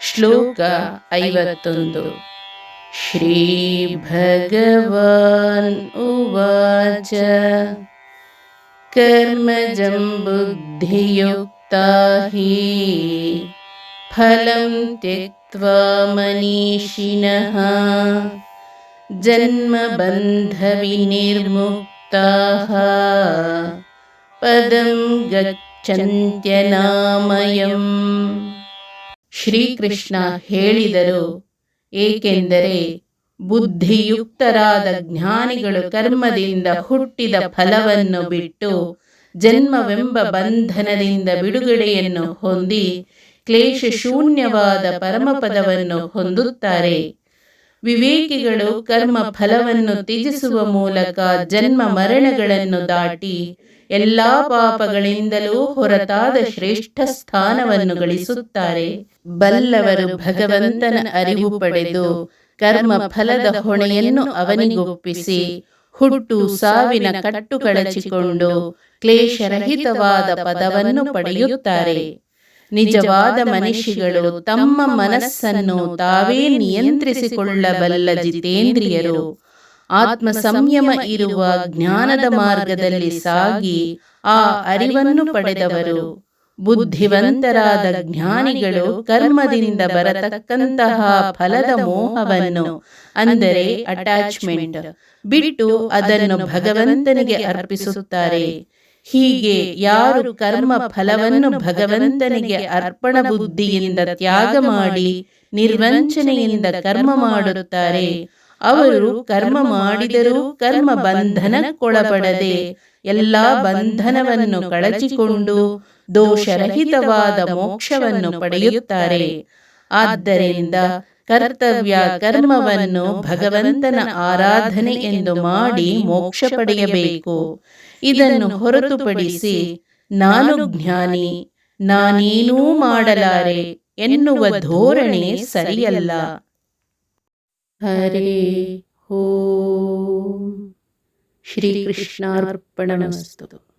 ಶ್ಲೋಕ ಐವತ್ತೊಂದು ಶ್ರೀ ಭಗವಾನ್ ಉವಾಚ कर्मजं बुद्धियुक्ता हि फलं त्यक्त्वा मनीषिणः जन्मबन्धविनिर्मुक्ताः ಪದಂ ಗಚ್ಚಂತ್ಯನಾಮಯಂ ಶ್ರೀಕೃಷ್ಣ ಹೇಳಿದರು. ಏಕೆಂದರೆ ಬುದ್ಧಿಯುಕ್ತರಾದ ಜ್ಞಾನಿಗಳು ಕರ್ಮದಿಂದ ಹುಟ್ಟಿದ ಫಲವನ್ನು ಬಿಟ್ಟು ಜನ್ಮವೆಂಬ ಬಂಧನದಿಂದ ಬಿಡುಗಡೆಯನ್ನು ಹೊಂದಿ ಕ್ಲೇಶ ಶೂನ್ಯವಾದ ಪರಮಪದವನ್ನು ಹೊಂದುತ್ತಾರೆ. ವಿವೇಕಿಗಳು ಕರ್ಮ ಫಲವನ್ನು ತ್ಯಜಿಸುವ ಮೂಲಕ ಜನ್ಮ ಮರಣಗಳನ್ನು ದಾಟಿ ಎಲ್ಲಾ ಪಾಪಗಳಿಂದಲೂ ಹೊರತಾದ ಶ್ರೇಷ್ಠ ಸ್ಥಾನವನ್ನು ಗಳಿಸುತ್ತಾರೆ. ಬಲ್ಲವರು ಭಗವಂತನ ಅರಿವು ಪಡೆದು ಕರ್ಮ ಫಲದ ಹೊಣೆಯನ್ನು ಅವನಿಗೊಪ್ಪಿಸಿ ಹುಟ್ಟು ಸಾವಿನ ಕಟ್ಟು ಕಳಚಿಕೊಂಡು ಕ್ಲೇಶರಹಿತವಾದ ಪದವನ್ನು ಪಡೆಯುತ್ತಾರೆ. ನಿಜವಾದ ಮನುಷ್ಯಗಳು ತಮ್ಮ ಮನಸ್ಸನ್ನು ತಾವೇ ನಿಯಂತ್ರಿಸಿಕೊಳ್ಳಬಲ್ಲ ಜಿತೇಂದ್ರಿಯರು. ಆತ್ಮ ಸಂಯಮ ಇರುವ ಜ್ಞಾನದ ಮಾರ್ಗದಲ್ಲಿ ಸಾಗಿ ಆ ಅರಿವನ್ನು ಪಡೆದವರು. ಬುದ್ಧಿವಂತರಾದ ಜ್ಞಾನಿಗಳು ಕರ್ಮದಿಂದ ಬರತಕ್ಕಂತಹ ಫಲದ ಮೋಹವನ್ನು ಅಂದರೆ ಅಟ್ಯಾಚ್ಮೆಂಟ್ ಬಿಟ್ಟು ಅದನ್ನು ಭಗವಂತನಿಗೆ ಅರ್ಪಿಸುತ್ತಾರೆ. ಹೀಗೆ ಯಾರು ಕರ್ಮ ಫಲವನ್ನು ಭಗವಂತನಿಗೆ ಅರ್ಪಣ ಬುದ್ಧಿಯಿಂದ ತ್ಯಾಗ ಮಾಡಿ ನಿರ್ವಂಚನೆಯಿಂದ ಕರ್ಮ ಮಾಡುತ್ತಾರೆ. ಅವರು ಕರ್ಮ ಮಾಡಿದರೂ ಕರ್ಮ ಬಂಧನಕ್ಕೊಳಪಡದೆ ಎಲ್ಲಾ ಬಂಧನವನ್ನು ಕಳಚಿಕೊಂಡು ದೋಷರಹಿತವಾದ ಮೋಕ್ಷವನ್ನು ಪಡೆಯುತ್ತಾರೆ. ಆದ್ದರಿಂದ ಕರ್ತವ್ಯ ಕರ್ಮವನ್ನು ಭಗವಂತನ ಆರಾಧನೆ ಎಂದು ಮಾಡಿ ಮೋಕ್ಷ ಪಡೆಯಬೇಕು. ಇದನ್ನು ಹೊರತುಪಡಿಸಿ ನಾನು ಜ್ಞಾನಿ, ನಾನೇನೂ ಮಾಡಲಾರೆ ಎನ್ನುವ ಧೋರಣೆ ಸರಿಯಲ್ಲ. ಹರೇ ಓಂ. ಶ್ರೀಕೃಷ್ಣಾರ್ಪಣಮಸ್ತು.